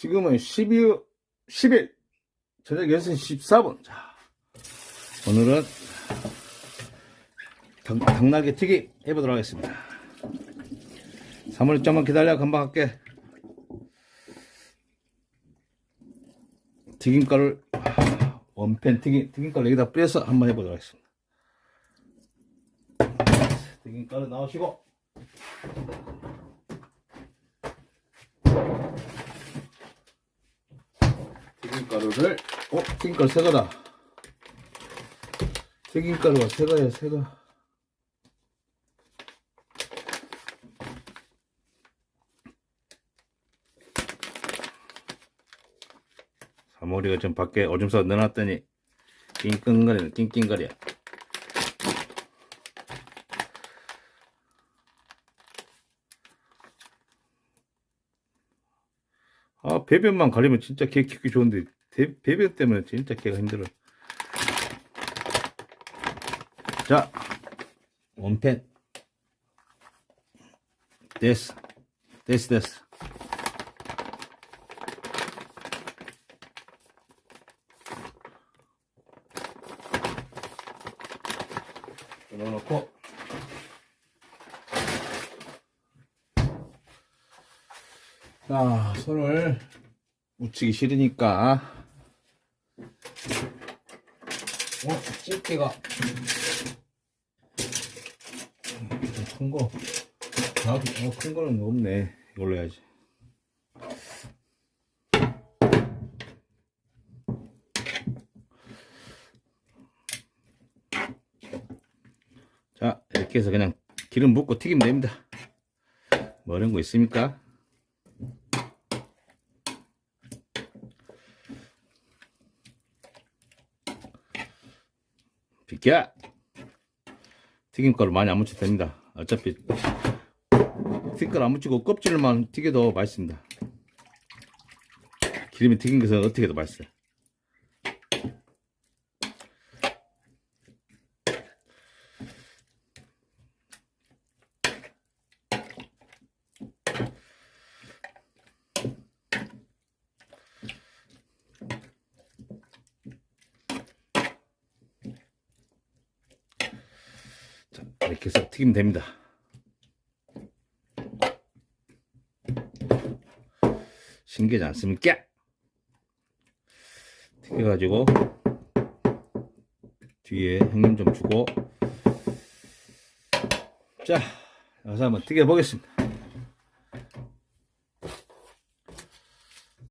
지금은 12월 10일 저녁 6시 14분. 자, 오늘은 닭, 닭날개 튀김 해보도록 하겠습니다. 3분 좀만 기다려 금방 할게. 튀김가루를 아, 원팬 튀김, 튀김가루 여기다 뿌려서 한번 해보도록 하겠습니다. 튀김가루 나오시고 튀김가루를 어? 튀김가루 새거다. 튀김가루가 새거야 새거 사모리가 좀 밖에 오줌 싸 넣어놨더니 낑낑거리네 낑낑거려. 아 배변만 가리면 진짜 개 키우기 좋은데 대- 배변 때문에 진짜 개가 힘들어. 자 원펜. 됐어. 됐어 됐어. 넣어놓고. 자 손을 묻히기 싫으니까 어 집게가 큰 거. 아, 어, 큰 거는 없네. 이걸로 해야지. 자, 이렇게 해서 그냥 기름 붓고 튀기면 됩니다. 뭐 어려운 거 있습니까? 비켜! 튀김가루 많이 안 묻혀도 됩니다. 어차피 튀김가루 안 묻히고 껍질만 튀겨도 맛있습니다. 기름에 튀긴 것은 어떻게 해도 맛있어요. 자, 이렇게 해서 튀기면 됩니다. 신기하지 않습니까? 튀겨가지고 뒤에 형님 좀 주고 자 여기서 한번 튀겨보겠습니다.